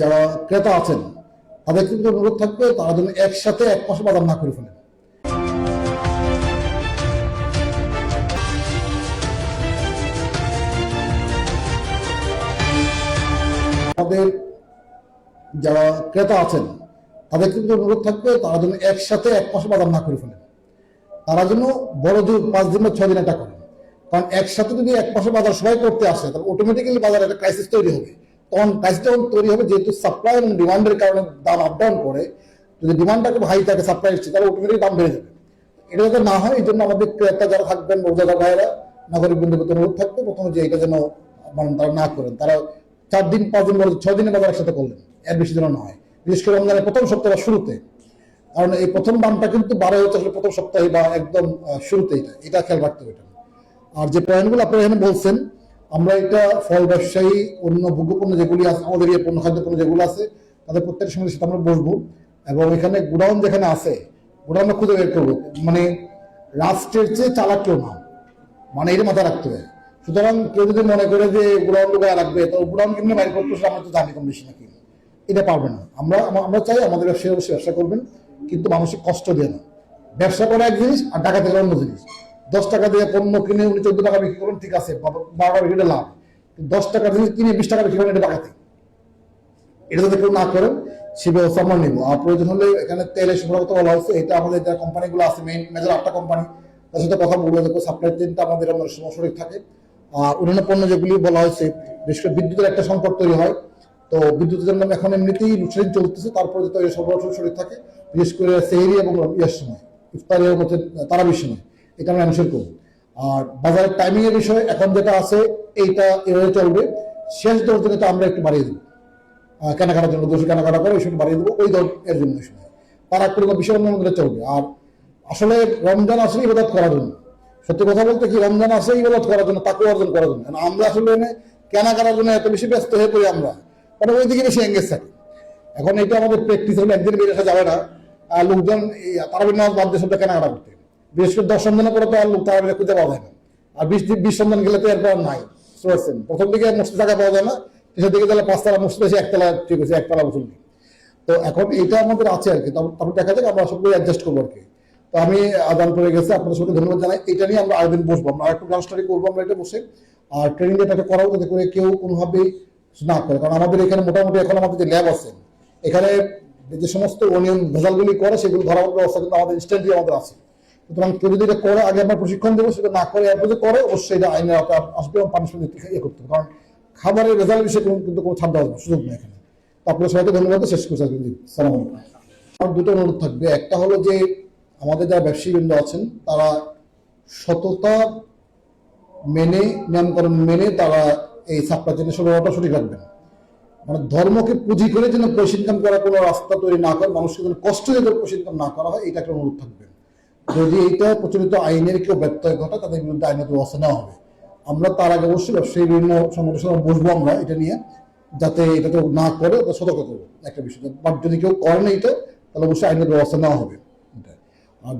যারা ক্রেতা আছেন, তাদের কিন্তু অনুরোধ থাকবে, তারা যেন একসাথে এক মাসে বাজার না করে ফেলেন আমাদের যারা ক্রেতা আছেন, তাদের কিন্তু অনুরোধ থাকবে, তারা যেন একসাথে এক মাসে বাজার না করে ফেলেন তারা যেন বড় জোর পাঁচ দিন বা ছয় দিন এটা করেন কারণ একসাথে যদি এক মাসে বাজার সবাই করতে আসে, তাহলে অটোমেটিক্যালি বাজারে একটা ক্রাইসিস তৈরি হবে। তখন ক্রাইসিস তখন তৈরি হবে, যেহেতু সাপ্লাই এবং ডিমান্ডের কারণে দাম আপ ডাউন করে, যদি ডিমান্ডটা খুব হাই থাকে সাপ্লাই তাহলে অটোমেটিক দাম বেড়ে যাবে। এটা যাতে না হয়, এই জন্য আমাদের ক্রেতা যারা থাকবেন রোজাদার ভাইয়েরা, নাগরিক বন্ধু অনুরোধ থাকবে, প্রথমে যে এটা যেন মানে তারা না করেন। তারা চার দিন, পাঁচ দিন বলে ছয় দিনের বাজার একসাথে করলেন, এর বেশি যেন না হয়। বিশেষ করে রমজানের প্রথম সপ্তাহ শুরুতে, কারণ এই প্রথম দামটা কিন্তু বারো হচ্ছে আসলে প্রথম সপ্তাহে বা একদম শুরুতে এটা এটা খেয়াল রাখতে হবে এটা। আর যে পয়েন্টগুলো আপনারা এখানে বলছেন আমরা এটা ফল ব্যবসায়ী, অন্য ভোগ্যপণ্য যেগুলি আছে, আমাদের এই পণ্য খাদ্য পণ্য যেগুলো আছে, তাদের প্রত্যেকের সঙ্গে সেটা আমরা বসবো এবং এখানে গোডাউন যেখানে আছে গোডাউন খুঁজে বের করব। মানে রাষ্ট্রের চেয়ে চালাক কেউ না। মানে এটা মাথায় রাখতে হবে। সুতরাং কেউ যদি মনে করে যে গোডাউন ঢুকায় রাখবে, তো গোডাউন কিনে বাইর করতে আমরা তো জানি কম বেশি নাকি। এটা পারবে না। আমরা আমরা চাই আমাদের ব্যবসায়ী অবশ্যই ব্যবসা করবেন, কিন্তু মানুষের কষ্ট দিয়ে না ব্যবসা করা এক জিনিস আর টাকা থেকে অন্য জিনিস। দশ টাকা দিয়ে পণ্য কিনে উনি চোদ্দ টাকা বিক্রি করেন, ঠিক আছে বারো টাকা বিক্রি লাভ দশ টাকা জিনিস কিনে বিশ টাকা বিক্রি করেন, এটা টাকাতে এটা যদি কেউ না করেন, সে ব্যবস্থা আমরা নিব। আর প্রয়োজন হলে এখানে তেলের করতে বলা হয়েছে এটা আমাদের যে কোম্পানিগুলো আছে মেইন মেজর আটটা কোম্পানি, তার সাথে কথা বলব যে সাপ্লাই চেনটা আমাদের আমাদের সরাসরি থাকে। আর অন্যান্য পণ্য যেগুলি বলা হয়েছে, বিশেষ করে বিদ্যুতের একটা সংকট তৈরি হয়। তো বিদ্যুতের জন্য এখন এমনিতেই লোডশেডিং চলতেছে, তারপরে যাতে সরবরাহ সরাসরি থাকে। বিশেষ করে সেহরি এবং ইয়ার সময় ইফতারি এবং তারাবির সময়। এটা আমরা এনশোর করব আর বাজারের টাইমিং এর বিষয়ে এখন যেটা আছে, এইটা এভাবে চলবে। শেষ দশ দিনে তো আমরা একটু বাড়িয়ে দেবো। কেনাকাটার জন্য দোষী কেনাকাটা করে ওই সময় বাড়িয়ে দেবো। ওই দর এর জন্য সময় তার এক পরিমাণ বিষয় অন্য চলবে। আর আসলে রমজান আসলে ইবাদত করার জন্য। সত্যি কথা বলতে কি, রমজান আসে ইবাদত করার জন্য তাকে অর্জন করার জন্য। আমরা আসলে এনে কেনাকাটার জন্য এত বেশি ব্যস্ত হয়ে পড়ি আমরা। কারণ ওই দিকে বেশি এঙ্গেজ থাকি। এখন এটা আমাদের প্র্যাকটিস হলে, একদিন বেরিয়ে আসা যাবে না। আর লোকজন তারাবির নামাজ বাদ দিয়ে সব কেনাকাটা করতে। বিশেষ করে দশ সন্ধানের পরে তো আর লোক তারাবির খুঁজে পাওয়া যায় না। আর বিশ বিশ সন্ধান গেলে তো এরপর নাই। পারছেন প্রথম দিকে মসজিদ জায়গা পাওয়া যায় না। শেষের দিকে তাহলে পাঁচতলা মসজিদ এসে একতলা ঠিক আছে, একতলা নেই তো এখন এইটা আমাদের আছে আর কি। তারপর দেখা যাক, আমরা সবগুলো অ্যাডজাস্ট করব আর কি। তো আমি আদান করে গেছে, আপনাদের সঙ্গে ধন্যবাদ জানাই। এটা নিয়ে আমরা আরেকদিন বসবো। আমরা একটু গ্রাউন্ড স্টাডি করব, আমরা এটা বসে। আর ট্রেনিং এটাকে করাবো যাতে করে কেউ কোনোভাবেই না করে। কারণ আমাদের এখানে মোটামুটি এখন আমাদের যে ল্যাব আছে, এখানে যে সমস্ত অনিয়ম ভেজালগুলি করে, সেগুলো ধরার ব্যবস্থা কিন্তু আমাদের ইনস্ট্যান্টলি আমাদের আছে। সুতরাং কেউ যদি এটা করে, আগে আমরা প্রশিক্ষণ দেবো, সেটা না করে, এরপর যে করে, অবশ্যই এটা আইনের আওতায় আসবে এবং পানিশমেন্ট ইয়ে করতে হবে। কারণ খাবারের রেজাল্ট বিষয়ে কোনো- কিন্তু কোনো ছাড় দেওয়ার সুযোগ নেই এখানে। তো আপনাদের সবাইকে ধন্যবাদ, শেষ করছি সালাম আমার দুটো অনুরোধ থাকবে। একটা হলো যে, আমাদের যারা ব্যবসায়ী ব্যবসায়ীবৃন্দ আছেন, তারা সততা মেনে নিয়মকরণ মেনে তারা এই সাপ্লাই চেনের সরবরাহটা সঠিক রাখবেন। মানে ধর্মকে পুঁজি করে যেন পয়সা ইনকাম করার কোনো রাস্তা তৈরি না করে, মানুষকে যেন কষ্ট দিয়ে পয়সা ইনকাম না করা হয়, এটা একটা অনুরোধ থাকবে। যদি এইটা প্রচলিত আইনের কেউ ব্যত্যয় ঘটে তাদের বিরুদ্ধে আইনত ব্যবস্থা নেওয়া হবে। আমরা তার আগে অবশ্যই ব্যবসায়ী বিভিন্ন সংগঠনের সঙ্গে বসবো আমরা এটা নিয়ে, যাতে এটা তো না করে সতর্ক করব একটা বিষয়। বাট যদি কেউ করে না এটা, তাহলে অবশ্যই আইনের ব্যবস্থা নেওয়া হবে। আর